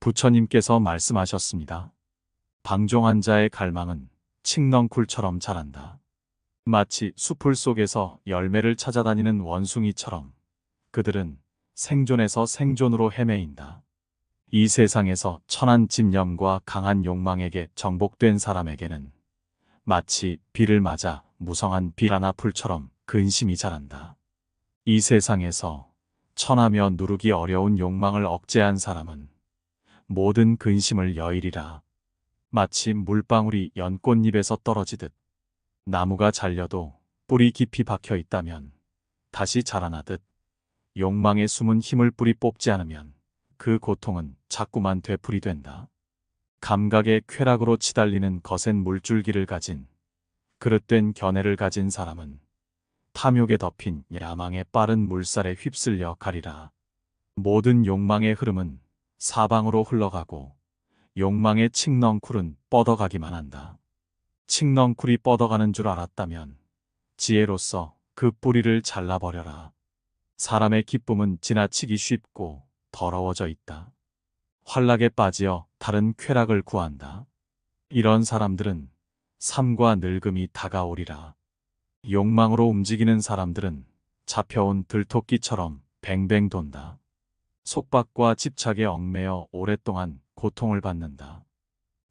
부처님께서 말씀하셨습니다. 방종한 자의 갈망은 칡넝쿨처럼 자란다. 마치 수풀 속에서 열매를 찾아다니는 원숭이처럼 그들은 생존에서 생존으로 헤매인다. 이 세상에서 천한 집념과 강한 욕망에게 정복된 사람에게는 마치 비를 맞아 무성한 비라나 풀처럼 근심이 자란다. 이 세상에서 천하며 누르기 어려운 욕망을 억제한 사람은 모든 근심을 여일이라 마치 물방울이 연꽃잎에서 떨어지듯 나무가 잘려도 뿌리 깊이 박혀 있다면 다시 자라나듯 욕망의 숨은 힘을 뿌리 뽑지 않으면 그 고통은 자꾸만 되풀이 된다. 감각의 쾌락으로 치달리는 거센 물줄기를 가진 그릇된 견해를 가진 사람은 탐욕에 덮인 야망의 빠른 물살에 휩쓸려 가리라. 모든 욕망의 흐름은 사방으로 흘러가고 욕망의 칡넝쿨은 뻗어가기만 한다. 칡넝쿨이 뻗어가는 줄 알았다면 지혜로서 그 뿌리를 잘라버려라. 사람의 기쁨은 지나치기 쉽고 더러워져 있다. 환락에 빠지어 다른 쾌락을 구한다. 이런 사람들은 삶과 늙음이 다가오리라. 욕망으로 움직이는 사람들은 잡혀온 들토끼처럼 뱅뱅 돈다. 속박과 집착에 얽매여 오랫동안 고통을 받는다.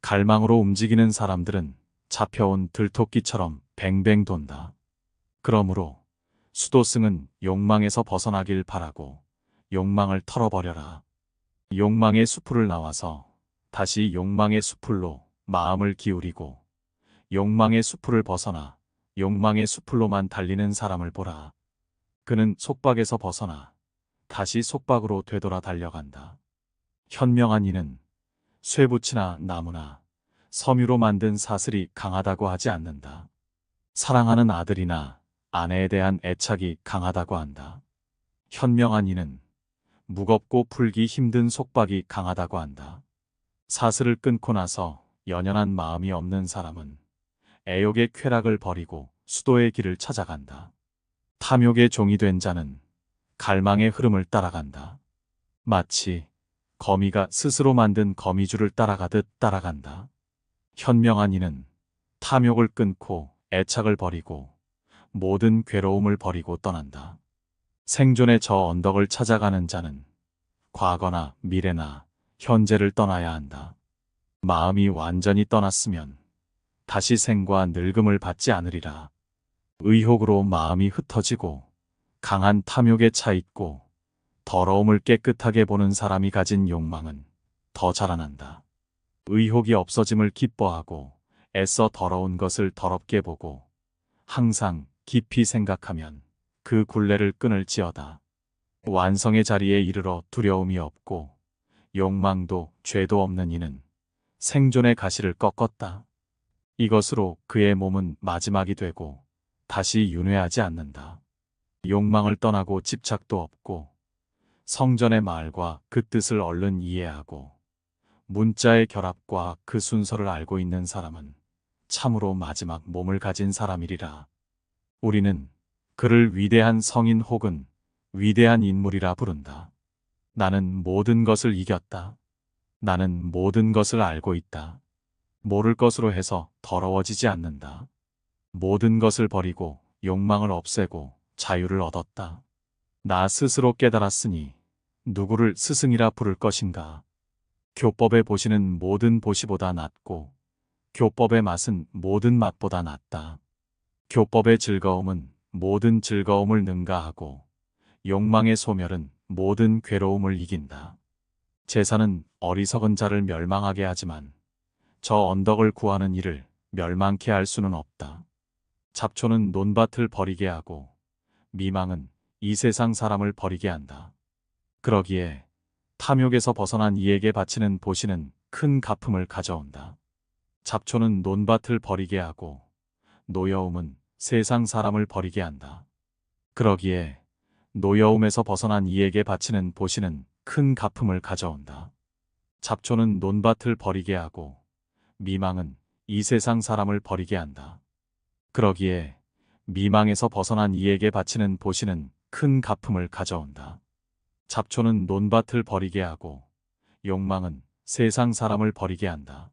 갈망으로 움직이는 사람들은 잡혀온 들토끼처럼 뱅뱅 돈다. 그러므로 수도승은 욕망에서 벗어나길 바라고 욕망을 털어버려라. 욕망의 수풀을 나와서 다시 욕망의 수풀로 마음을 기울이고 욕망의 수풀을 벗어나 욕망의 수풀로만 달리는 사람을 보라. 그는 속박에서 벗어나 다시 속박으로 되돌아 달려간다. 현명한 이는 쇠붙이나 나무나 섬유로 만든 사슬이 강하다고 하지 않는다. 사랑하는 아들이나 아내에 대한 애착이 강하다고 한다. 현명한 이는 무겁고 풀기 힘든 속박이 강하다고 한다. 사슬을 끊고 나서 연연한 마음이 없는 사람은 애욕의 쾌락을 버리고 수도의 길을 찾아간다. 탐욕의 종이 된 자는 갈망의 흐름을 따라간다. 마치 거미가 스스로 만든 거미줄을 따라가듯 따라간다. 현명한 이는 탐욕을 끊고 애착을 버리고 모든 괴로움을 버리고 떠난다. 생존의 저 언덕을 찾아가는 자는 과거나 미래나 현재를 떠나야 한다. 마음이 완전히 떠났으면 다시 생과 늙음을 받지 않으리라. 의혹으로 마음이 흩어지고 강한 탐욕에 차 있고 더러움을 깨끗하게 보는 사람이 가진 욕망은 더 자라난다. 의혹이 없어짐을 기뻐하고 애써 더러운 것을 더럽게 보고 항상 깊이 생각하면 그 굴레를 끊을지어다. 완성의 자리에 이르러 두려움이 없고 욕망도 죄도 없는 이는 생존의 가시를 꺾었다. 이것으로 그의 몸은 마지막이 되고 다시 윤회하지 않는다. 욕망을 떠나고 집착도 없고 성전의 말과 그 뜻을 얼른 이해하고 문자의 결합과 그 순서를 알고 있는 사람은 참으로 마지막 몸을 가진 사람이리라. 우리는 그를 위대한 성인 혹은 위대한 인물이라 부른다. 나는 모든 것을 이겼다. 나는 모든 것을 알고 있다. 모를 것으로 해서 더러워지지 않는다. 모든 것을 버리고 욕망을 없애고 자유를 얻었다. 나 스스로 깨달았으니 누구를 스승이라 부를 것인가. 교법에 보시는 모든 보시보다 낫고 교법의 맛은 모든 맛보다 낫다. 교법의 즐거움은 모든 즐거움을 능가하고 욕망의 소멸은 모든 괴로움을 이긴다. 제사는 어리석은 자를 멸망하게 하지만 저 언덕을 구하는 이를 멸망케 할 수는 없다. 잡초는 논밭을 버리게 하고 미망은 이 세상 사람을 버리게 한다. 그러기에 탐욕에서 벗어난 이에게 바치는 보시는 큰 가품을 가져온다. 잡초는 논밭을 버리게 하고 노여움은 세상 사람을 버리게 한다. 그러기에 노여움에서 벗어난 이에게 바치는 보시는 큰 가품을 가져온다. 잡초는 논밭을 버리게 하고 미망은 이 세상 사람을 버리게 한다. 그러기에 미망에서 벗어난 이에게 바치는 보시는 큰 가품을 가져온다. 잡초는 논밭을 버리게 하고 욕망은 세상 사람을 버리게 한다.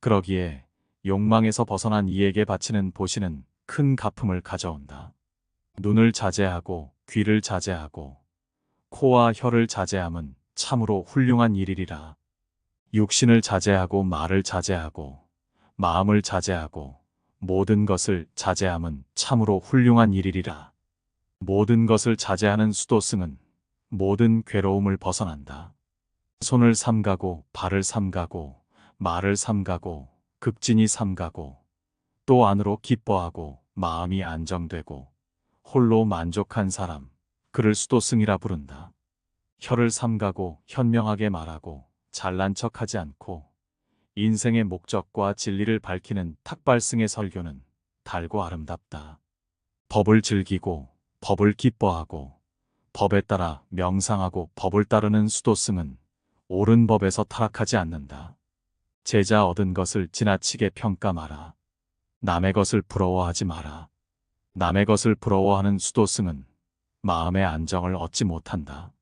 그러기에 욕망에서 벗어난 이에게 바치는 보시는 큰 가품을 가져온다. 눈을 자제하고 귀를 자제하고 코와 혀를 자제함은 참으로 훌륭한 일이리라. 육신을 자제하고 말을 자제하고 마음을 자제하고 모든 것을 자제함은 참으로 훌륭한 일이리라. 모든 것을 자제하는 수도승은 모든 괴로움을 벗어난다. 손을 삼가고 발을 삼가고 말을 삼가고 극진히 삼가고 또 안으로 기뻐하고 마음이 안정되고 홀로 만족한 사람 그를 수도승이라 부른다. 혀를 삼가고 현명하게 말하고 잘난 척하지 않고 인생의 목적과 진리를 밝히는 탁발승의 설교는 달고 아름답다. 법을 즐기고 법을 기뻐하고 법에 따라 명상하고 법을 따르는 수도승은 옳은 법에서 타락하지 않는다. 제자 얻은 것을 지나치게 평가 마라. 남의 것을 부러워하지 마라. 남의 것을 부러워하는 수도승은 마음의 안정을 얻지 못한다.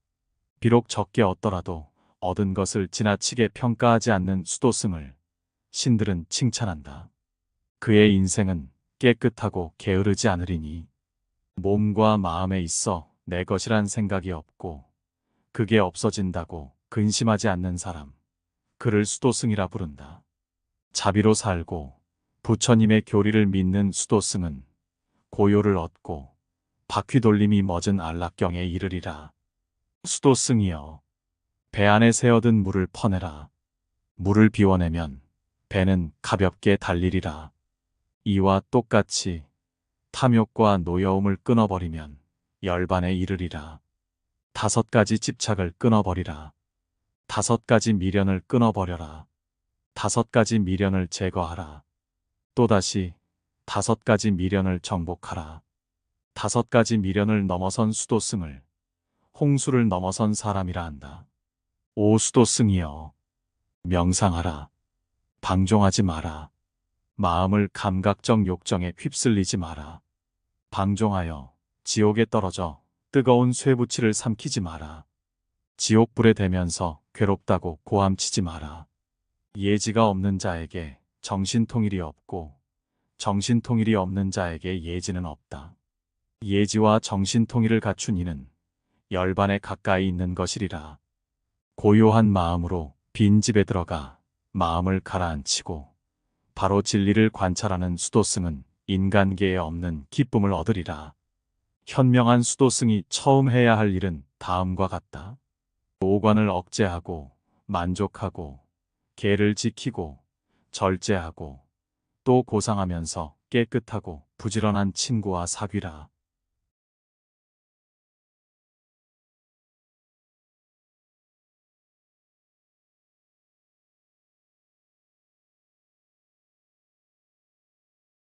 비록 적게 얻더라도 얻은 것을 지나치게 평가하지 않는 수도승을 신들은 칭찬한다. 그의 인생은 깨끗하고 게으르지 않으리니 몸과 마음에 있어 내 것이란 생각이 없고 그게 없어진다고 근심하지 않는 사람 그를 수도승이라 부른다. 자비로 살고 부처님의 교리를 믿는 수도승은 고요를 얻고 바퀴 돌림이 멎은 안락경에 이르리라. 수도승이여 배 안에 새어든 물을 퍼내라. 물을 비워내면 배는 가볍게 달리리라. 이와 똑같이 탐욕과 노여움을 끊어버리면 열반에 이르리라. 다섯 가지 집착을 끊어버리라. 다섯 가지 미련을 끊어버려라. 다섯 가지 미련을 제거하라. 또다시 다섯 가지 미련을 정복하라. 다섯 가지 미련을 넘어선 수도승을 홍수를 넘어선 사람이라 한다. 오 수도승이여 명상하라. 방종하지 마라. 마음을 감각적 욕정에 휩쓸리지 마라. 방종하여 지옥에 떨어져 뜨거운 쇠붙이를 삼키지 마라. 지옥불에 대면서 괴롭다고 고함치지 마라. 예지가 없는 자에게 정신통일이 없고 정신통일이 없는 자에게 예지는 없다. 예지와 정신통일을 갖춘 이는 열반에 가까이 있는 것이리라. 고요한 마음으로 빈 집에 들어가 마음을 가라앉히고 바로 진리를 관찰하는 수도승은 인간계에 없는 기쁨을 얻으리라. 현명한 수도승이 처음 해야 할 일은 다음과 같다. 오관을 억제하고 만족하고 계를 지키고 절제하고 또 고상하면서 깨끗하고 부지런한 친구와 사귀라.